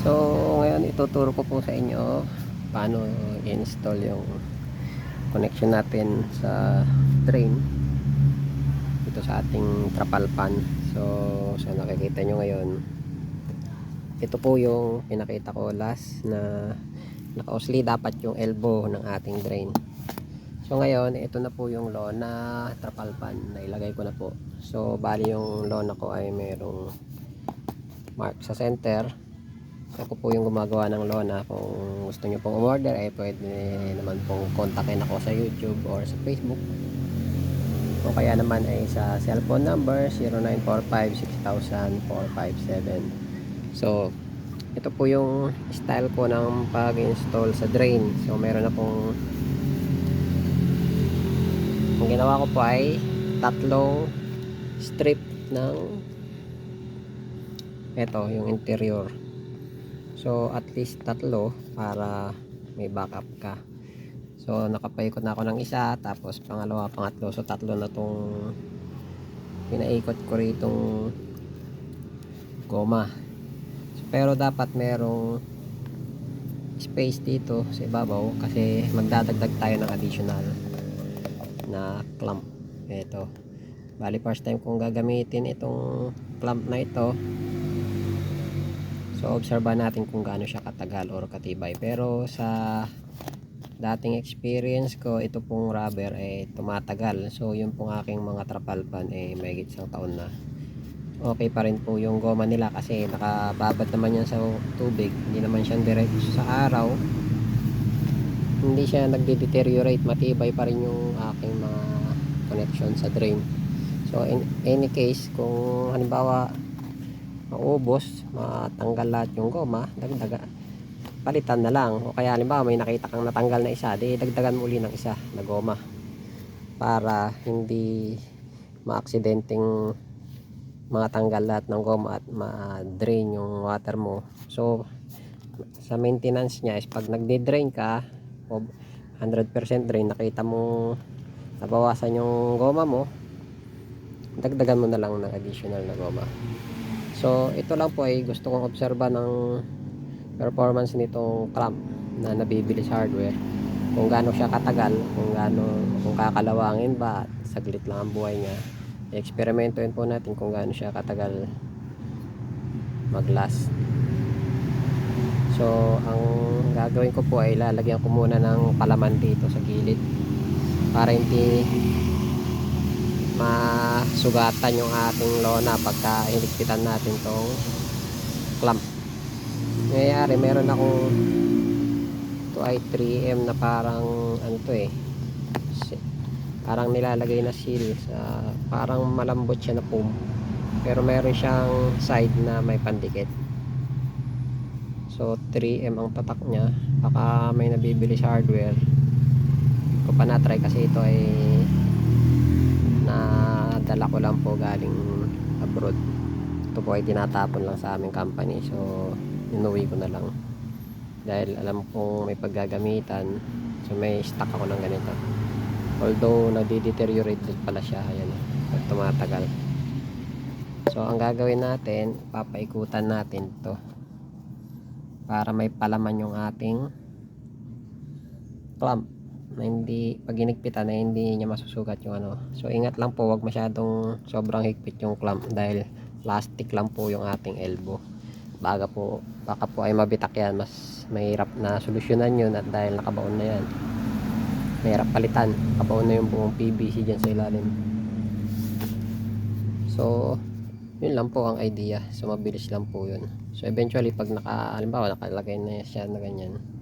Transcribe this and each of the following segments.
So, ngayon ituturo ko po sa inyo paano i-install yung connection natin sa drain dito sa ating trapal pan. So, sa nakikita nyo ngayon, ito po yung pinakita ko last na nakausli dapat yung elbow ng ating drain. So ngayon, ito na po yung lona trapal pan na ilagay ko na po. So bali yung lona ko ay merong mark sa center. Ako po yung gumagawa ng lona. Kung gusto nyo pong umorder, ay pwede naman pong kontakin ako sa YouTube or sa Facebook. O kaya naman ay sa cellphone number 0945-6000-457. So, ito po yung style ko ng pag-install sa drain. So, meron na pong ang ginawa ko po ay tatlong strip ng ito, yung interior. So, at least tatlo para may backup ka. So, nakapaikot na ako ng isa, tapos pangalawa, pangatlo. So, tatlo na tong pinaikot ko ritong goma. So, pero dapat merong space dito sa ibabaw kasi magdadagdag tayo ng additional na clamp. Ito. Bali, first time kong gagamitin itong clamp na ito. So, obserba natin kung gaano siya katagal or katibay. Pero sa dating experience ko, ito pong rubber ay tumatagal. So, yun pong aking mga trapal pan ay may isang taon na. Okay pa rin po yung goma nila kasi nakababad naman yan sa tubig. Hindi naman siya diretso sa araw. Hindi siya nagde-deteriorate. Matibay pa rin yung aking mga connection sa drain. So, in any case, kung halimbawa maubos, matanggal lahat yung goma, dagdaga palitan na lang. O kaya halimbawa may nakita kang natanggal na isa, di dagdagan mo uli ng isa na goma para hindi maaksidenteng matanggal lahat ng goma at ma-drain yung water mo. So, sa maintenance niya is pag nagde-drain ka, o 100% drain, nakita mo nabawasan yung goma mo, dagdagan mo na lang ng additional na goma. So, ito lang po ay gusto kong obserba ng performance nitong clamp na nabibili sa hardware. Kung gaano siya katagal, kung gaano, kung kakalawangin ba, saglit lang ang buhay niya. Eksperimentoin po natin kung gaano siya katagal mag-last. So, ang gagawin ko po ay lalagyan ko muna ng palaman dito sa gilid para hindi masugatan yung ating lona pagka hiligpitan natin tong clamp. Nangyayari meron akong ito ay 3M na parang ano to eh parang nilalagay na seal sa parang malambot siya na foam. Pero meron siyang side na may pandikit. So 3M ang tatak niya. Baka may nabibili sa hardware. Ko pa na-try kasi ito ay nadala ko lang po galing abroad. Ito po ay tinatapon lang sa aming company. So inuwi ko na lang. Dahil alam kong may paggagamitan. So may stock ako ng ganito. Although nadi-deteriorate pala siya. Ayan. At tumatagal. So ang gagawin natin papaikutan natin to. Para may palaman yung ating clamp na hindi pag inigpitan na hindi niya masusugat yung ano. So ingat lang po wag masyadong sobrang higpit yung clamp dahil plastic lang po yung ating elbow. Baga po baka po ay mabitak yan mas mahirap na solusyonan yun at dahil nakabaon na yan. Mahirap palitan nakabaon na yung buong PVC dyan sa ilalim. So yun lang po ang idea. So mabilis lang po yun. So eventually pag naka halimbawa nakalagay na siya na ganyan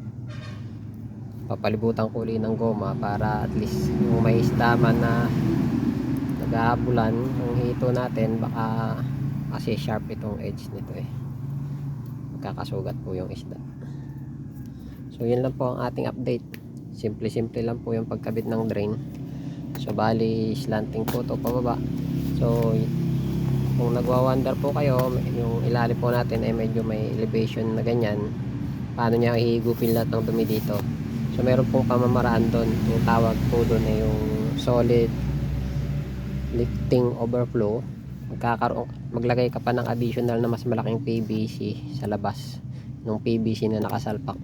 papalibutan ko uli ng goma para at least yung may isda man na naghahabulan yung hito natin baka kasi sharp itong edge nito eh. Magkakasugat po yung isda. So yun lang po ang ating update. Simple simple lang po yung pagkabit ng drain. So bali slanting po to pababa. So kung nagwa-wonder po kayo yung ilalim po natin ay medyo may elevation na ganyan paano niya ihigupin lahat ng dumi dito So meron pong pamamaraan doon. Yung tawag po doon ay yung solid lifting overflow. Magkakaroon, maglagay ka pa ng additional na mas malaking PVC sa labas. nung PVC na nakasalpak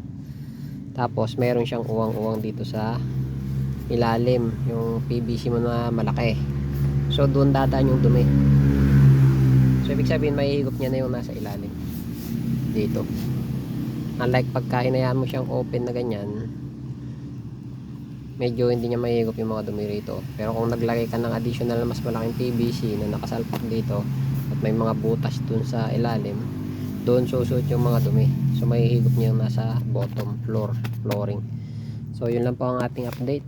tapos meron siyang uwang-uwang dito sa ilalim yung PVC mo na malaki so doon dadaan yung dumi so ibig sabihin may higop niya na yung nasa ilalim dito unlike pagka hinayaan mo siyang open na ganyan medyo hindi niya mahigop yung mga dumi rito. Pero kung naglagay ka ng additional na mas malaking PVC na nakasalpak dito at may mga butas dun sa ilalim doon susuot yung mga dumi. So may higop niya yung nasa bottom floor flooring. So yun lang po ang ating update.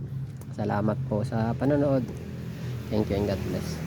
Salamat po sa panonood. Thank you and God bless